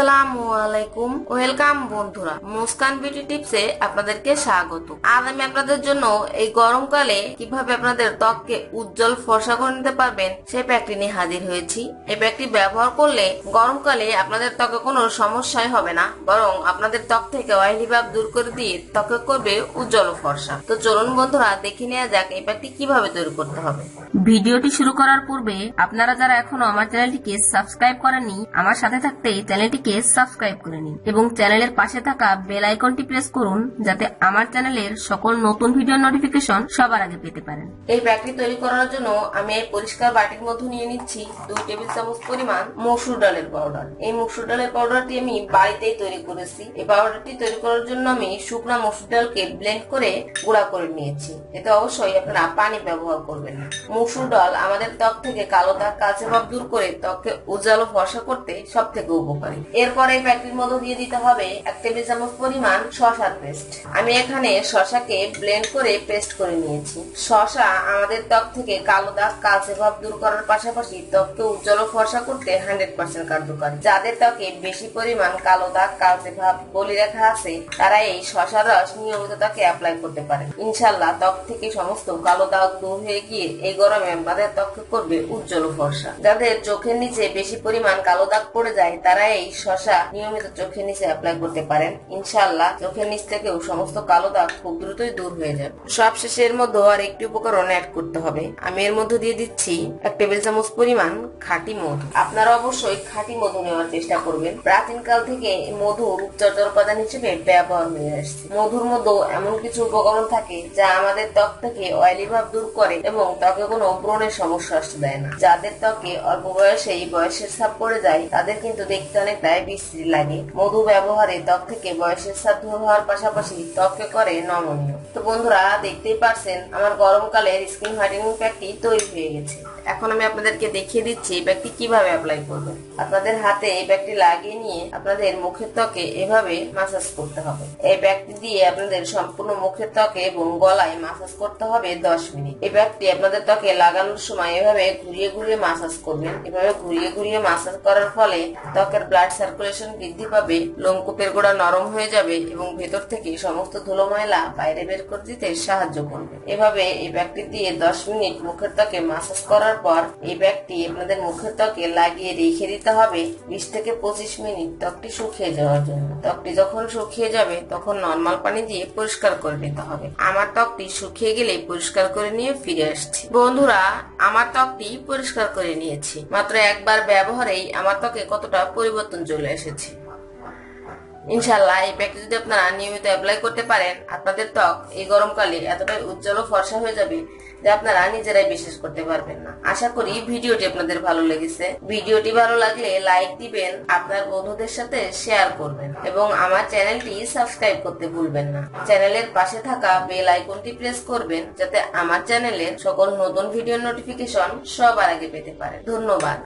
আসসালামু ওয়েলকাম বন্ধুরা, মুস্কান বিউটি টিপসে আপনাদেরকে স্বাগত। আজ আমি আপনাদের জন্য এই গরমকালে কীভাবে আপনাদের ত্বককে উজ্জ্বল ফর্সা করে নিতে পারবেন সেই প্যাকটি নিয়ে হাজির হয়েছি। এই প্যাকটি ব্যবহার করলে গরমকালে আপনাদের ত্বকে কোনো সমস্যাই হবে না, বরং আপনাদের ত্বক থেকে অয়েলি ভাব দূর করে দিয়ে ত্বকে করবে উজ্জ্বল ফর্সা। তো চলুন বন্ধুরা, দেখে নেওয়া যাক এই প্যাকটি কীভাবে তৈরি করতে হবে। ভিডিওটি শুরু করার পূর্বে আপনারা যারা এখনও আমার চ্যানেলটিকে সাবস্ক্রাইব করেননি, আমার সাথে থাকতে চ্যানেলটিকে সাবস্ক্রাইব করে নিন এবং চ্যানেলের পাশে থাকা বেল আইকনটি প্রেস করুন যাতে আমার চ্যানেলের সকল নতুন ভিডিও নোটিফিকেশন সবার আগে পেতে পারেন। এই প্যাকটি তৈরি করার জন্য আমি এই পরিষ্কার বাটির মধ্যে নিয়ে নিচ্ছি দুই টেবিল চামচ পরিমাণ মসুর ডালের পাউডার। এই মসুর ডালের পাউডারটি আমি বাড়িতেই তৈরি করেছি। এই পাউডারটি তৈরি করার জন্য আমি শুকনো মসুর ডালকে ব্লেন্ড করে গুঁড়া করে নিয়েছি। এতে অবশ্যই আপনারা পানি ব্যবহার করবেন না। মসুর ডাল আমাদের ত্বক থেকে কালো দাগ, কালচে ভাব দূর করে ত্বককে উজ্জ্বল ফর্সা করতে সব থেকে উপকারী। এরপর এই প্যাকের মধ্যে দিয়ে দিতে হবে এক টেবিল চামচ পরিমাণ শশার পেস্ট। আমি এখানে শশাকে ব্লেন্ড করে পেস্ট করে নিয়েছি। শশা আমাদের ত্বক থেকে কালো দাগ, কালচে ভাব দূর করার পাশাপাশি ত্বককে উজ্জ্বল ফর্সা করতে হান্ড্রেড পার্সেন্ট কার্যকরী। যাদের ত্বকে বেশি পরিমাণ কালো দাগ, কালচে ভাব বলি রেখা আছে, তারা এই শশার রস নিয়মিত ত্বকে অ্যাপ্লাই করতে পারে ইনশাল্লাহ ত্বক থেকে সমস্ত কালো দাগ দূর হয়ে গিয়ে এই গরমে আমাদের ত্বককে করবে উজ্জ্বল ফর্সা। যাদের চোখের নিচে বেশি পরিমাণ কালো দাগ পড়ে যায়, তারা এই শশা নিয়মিত চোখের নিচে অ্যাপ্লাই করতে পারেন। ইনশাল্লাহ চোখের নিচ থেকেও সমস্ত কালো দাগ খুব দ্রুতই দূর হয়ে যাবে। সব শেষে এর মধ্যে আর একটি উপকরণ অ্যাড করতে হবে। আমি এর মধ্যে দিয়ে দিচ্ছি এক টেবিল চামচ পরিমাণ খাঁটি মধু। আপনারা অবশ্যই খাঁটি মধু নেওয়ার চেষ্টা করবেন। প্রাচীন কাল থেকে মধু রূপচর্চার উপাদান হিসেবে ব্যবহার হয়ে আসছে। মধুর মধ্যে এমন কিছু উপকরণ থাকে যা আমাদের ত্বক থেকে অয়েলি ভাব দূর করে এবং ত্বকে কোনো ব্রণের সমস্যা আসতে দেয় না। যাদের ত্বকে অল্প বয়সে এই বয়সের ছাপ পড়ে যায়, তাদের কিন্তু দেখতে বিশ্রী লাগে মধু ব্যবহারে ত্বক থেকে বয়সের দূর হওয়ার পাশাপাশি ত্বককে করে নমনীয়। তো বন্ধুরা, দেখতেই পারছেন, আমার গরমকালের স্কিন প্যাকটি তৈরি হয়ে গেছে। এখন আমি আপনাদেরকে দেখিয়ে দিচ্ছি এই ব্যাগটি কীভাবে অ্যাপ্লাই করবেন। আপনাদের হাতে এই লাগিয়ে নিয়ে আপনাদের মুখের ত্বকে এভাবে মাসাজ করতে হবে। এই দিয়ে আপনাদের সম্পূর্ণ মুখের ত্বকে এবং গলায় মাসাজ করতে হবে দশ মিনিট। এই ব্যাগটি আপনাদের ত্বকে লাগানোর সময় এভাবে ঘুরিয়ে ঘুরিয়ে মাসাজ করবেন। এভাবে ঘুরিয়ে ঘুরিয়ে মাসাজ করার ফলে ত্বকের ব্লাড সার্কুলেশন বৃদ্ধি পাবে, লোমকূপের গোড়া নরম হয়ে যাবে এবং ভেতর থেকে সমস্ত ধুলো ময়লা বাইরে বের করে দিতে সাহায্য করবে। এভাবে এই ব্যাগটি দিয়ে দশ মিনিট মুখের ত্বকে মাসাজ করার পর এই ব্যাগটি আপনাদের মুখের ত্বকে লাগিয়ে রেখে দিতে হবে বিশ থেকে পঁচিশ মিনিট ত্বকটি শুকিয়ে যাওয়ার জন্য। ত্বকটি যখন শুকিয়ে যাবে, তখন নর্মাল পানি দিয়ে পরিষ্কার করে নিতে হবে। আমার ত্বকটি শুকিয়ে গেলে পরিষ্কার করে নিয়ে ফিরে আসছি। বন্ধুরা, আমার ত্বকটি পরিষ্কার করে নিয়েছি। মাত্র একবার ব্যবহারেই আমার ত্বকে কতটা পরিবর্তন চলে এসেছে। ইনশাল্লাহ এই প্যাকটি যদি আপনারা নিয়মিত অ্যাপ্লাই করতে পারেন, আপনাদের ত্বক এই গরমকালে এতটাই উজ্জ্বল ও ফর্সা হয়ে যাবে যে আপনারা নিজেরাই বিশ্বাস করতে পারবেন না। আশা করি ভিডিওটি আপনাদের ভালো লেগেছে। ভিডিওটি ভালো লাগলে লাইক দিবেন, আপনার বন্ধুদের সাথে শেয়ার করবেন এবং আমার চ্যানেলটি সাবস্ক্রাইব করতে ভুলবেন না। চ্যানেলের পাশে থাকা বেল আইকনটি প্রেস করবেন, যাতে আমার চ্যানেলের সকল নতুন ভিডিও নোটিফিকেশন সবার আগে পেতে পারেন। ধন্যবাদ।